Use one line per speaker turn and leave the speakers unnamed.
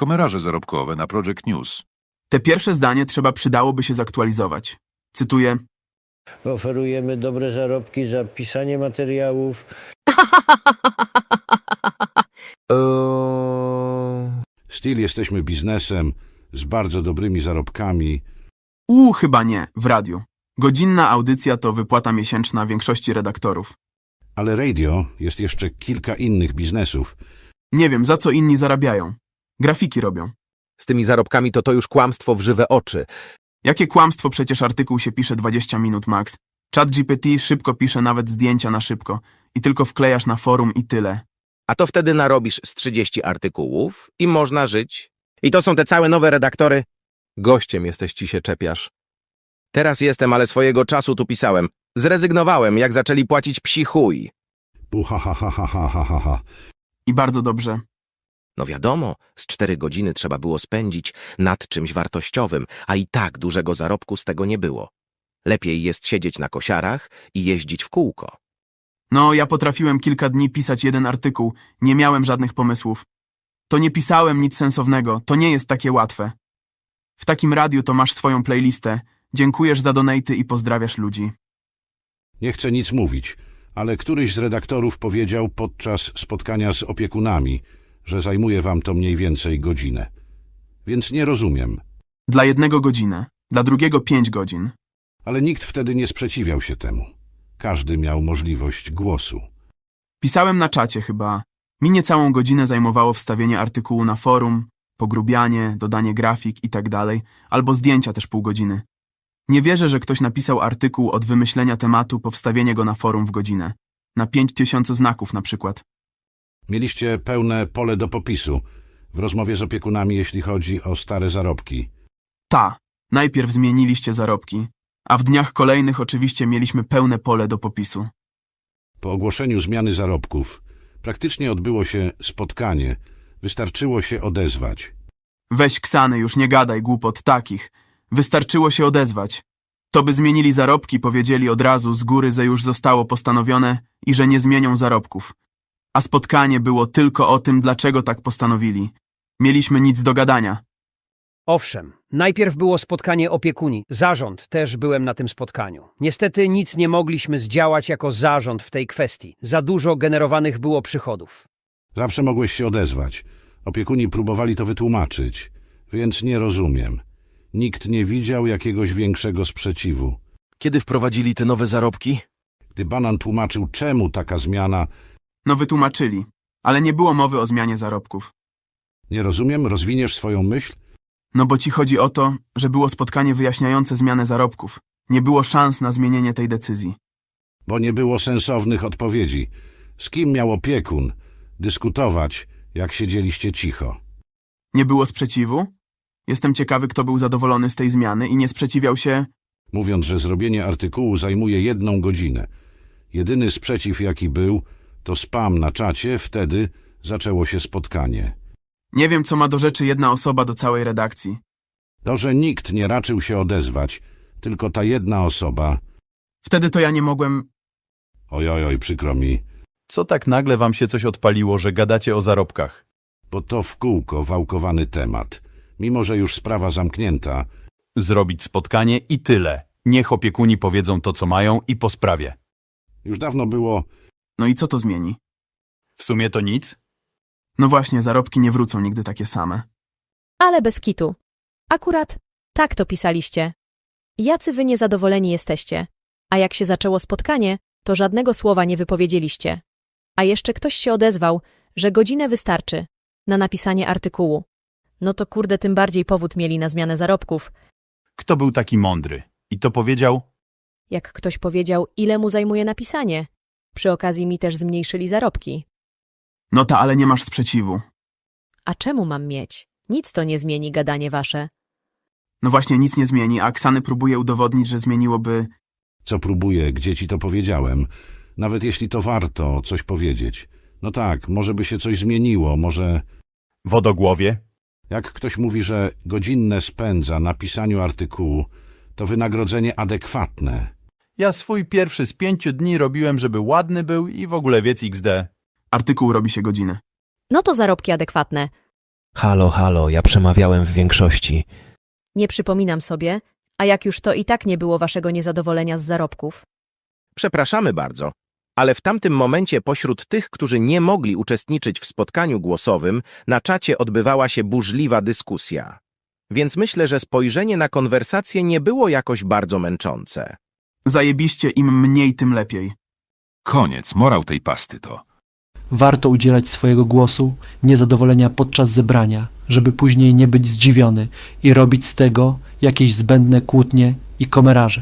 Komentarze zarobkowe na Project News.
Te pierwsze zdanie trzeba przydałoby się zaktualizować. Cytuję.
Oferujemy dobre zarobki za pisanie materiałów,
Steel jesteśmy biznesem z bardzo dobrymi zarobkami.
Uuu, chyba nie, w radiu. Godzinna audycja to wypłata miesięczna większości redaktorów.
Ale radio jest jeszcze kilka innych biznesów.
Nie wiem, za co inni zarabiają. Grafiki robią.
Z tymi zarobkami to to już kłamstwo w żywe oczy.
Jakie kłamstwo, przecież artykuł się pisze 20 minut max. Chat GPT szybko pisze nawet zdjęcia na szybko i tylko wklejasz na forum i tyle.
A to wtedy narobisz z 30 artykułów i można żyć. I to są te całe nowe redaktory. Gościem jesteś, ci się czepiasz. Teraz jestem, ale swojego czasu tu pisałem. Zrezygnowałem, jak zaczęli płacić psi chuj.
Puha, ha, ha, ha, ha, ha, ha, ha.
I bardzo dobrze.
No wiadomo, z cztery godziny trzeba było spędzić nad czymś wartościowym, a i tak dużego zarobku z tego nie było. Lepiej jest siedzieć na kosiarach i jeździć w kółko.
No, ja potrafiłem kilka dni pisać jeden artykuł, nie miałem żadnych pomysłów. To nie pisałem nic sensownego, to nie jest takie łatwe. W takim radiu to masz swoją playlistę, dziękujesz za donaty i pozdrawiasz ludzi.
Nie chcę nic mówić, ale któryś z redaktorów powiedział podczas spotkania z opiekunami, że zajmuje wam to mniej więcej godzinę. Więc nie rozumiem.
Dla jednego godzinę, dla drugiego pięć godzin.
Ale nikt wtedy nie sprzeciwiał się temu. Każdy miał możliwość głosu.
Pisałem na czacie chyba. Mi niecałą godzinę zajmowało wstawienie artykułu na forum, pogrubianie, dodanie grafik i tak dalej, albo zdjęcia też pół godziny. Nie wierzę, że ktoś napisał artykuł od wymyślenia tematu po wstawienie go na forum w godzinę. Na pięć tysięcy znaków na przykład.
Mieliście pełne pole do popisu w rozmowie z opiekunami, jeśli chodzi o stare zarobki.
Ta, najpierw zmieniliście zarobki, a w dniach kolejnych oczywiście mieliśmy pełne pole do popisu.
Po ogłoszeniu zmiany zarobków praktycznie odbyło się spotkanie. Wystarczyło się odezwać.
Weź Ksany, już nie gadaj głupot takich. Wystarczyło się odezwać. To by zmienili zarobki, powiedzieli od razu z góry, że już zostało postanowione i że nie zmienią zarobków. A spotkanie było tylko o tym, dlaczego tak postanowili. Mieliśmy nic do gadania.
Owszem, najpierw było spotkanie opiekuni. Zarząd też byłem na tym spotkaniu. Niestety nic nie mogliśmy zdziałać jako zarząd w tej kwestii. Za dużo generowanych było przychodów.
Zawsze mogłeś się odezwać. Opiekuni próbowali to wytłumaczyć, więc nie rozumiem. Nikt nie widział jakiegoś większego sprzeciwu.
Kiedy wprowadzili te nowe zarobki?
Gdy Banan tłumaczył, czemu taka zmiana,
No wytłumaczyli, ale nie było mowy o zmianie zarobków.
nie rozumiem, rozwiniesz swoją myśl?
No bo ci chodzi o to, że było spotkanie wyjaśniające zmianę zarobków. Nie było szans na zmienienie tej decyzji.
Bo nie było sensownych odpowiedzi. Z kim miał opiekun dyskutować, jak siedzieliście cicho?
Nie było sprzeciwu? Jestem ciekawy, kto był zadowolony z tej zmiany i nie sprzeciwiał się
mówiąc, że zrobienie artykułu zajmuje jedną godzinę. Jedyny sprzeciw, jaki był, to spam na czacie, wtedy zaczęło się spotkanie.
Nie wiem, co ma do rzeczy jedna osoba do całej redakcji.
To, że nikt nie raczył się odezwać, tylko ta jedna osoba,
Wtedy to ja nie mogłem.
ojojoj, przykro mi,
Co tak nagle wam się coś odpaliło, że gadacie o zarobkach?
bo to w kółko wałkowany temat. Mimo, że już sprawa zamknięta,
Zrobić spotkanie i tyle. Niech opiekuni powiedzą to, co mają i po sprawie.
już dawno było,
No i co to zmieni?
W sumie to nic?
No właśnie, zarobki nie wrócą nigdy takie same.
Ale bez kitu. Akurat tak to pisaliście. Jacy wy niezadowoleni jesteście. A jak się zaczęło spotkanie, to żadnego słowa nie wypowiedzieliście. A jeszcze ktoś się odezwał, że godzinę wystarczy na napisanie artykułu. No to kurde, tym bardziej powód mieli na zmianę zarobków.
Kto był taki mądry? I to powiedział?
Jak ktoś powiedział, ile mu zajmuje napisanie. Przy okazji mi też zmniejszyli zarobki.
No ta, ale nie masz sprzeciwu.
A czemu mam mieć? Nic to nie zmieni gadanie wasze.
No właśnie, nic nie zmieni, a Ksany próbuje udowodnić, że zmieniłoby.
co próbuję, gdzie ci to powiedziałem, nawet jeśli to warto coś powiedzieć. No tak, może by się coś zmieniło, może...
Wodogłowie?
Jak ktoś mówi, że godzinne spędza na pisaniu artykułu, to wynagrodzenie adekwatne.
Ja swój pierwszy z pięciu dni robiłem, żeby ładny był i w ogóle wiec XD.
Artykuł robi się godzinę.
No to zarobki adekwatne.
Halo, halo, ja przemawiałem w większości.
Nie przypominam sobie, a jak już to i tak nie było waszego niezadowolenia z zarobków.
Przepraszamy bardzo, ale w tamtym momencie pośród tych, którzy nie mogli uczestniczyć w spotkaniu głosowym, na czacie odbywała się burzliwa dyskusja. Więc myślę, że spojrzenie na konwersację nie było jakoś bardzo męczące.
Zajebiście im mniej, tym lepiej.
Koniec, morał tej pasty to.
Warto udzielać swojego głosu, niezadowolenia podczas zebrania, żeby później nie być zdziwiony i robić z tego jakieś zbędne kłótnie i komeraże.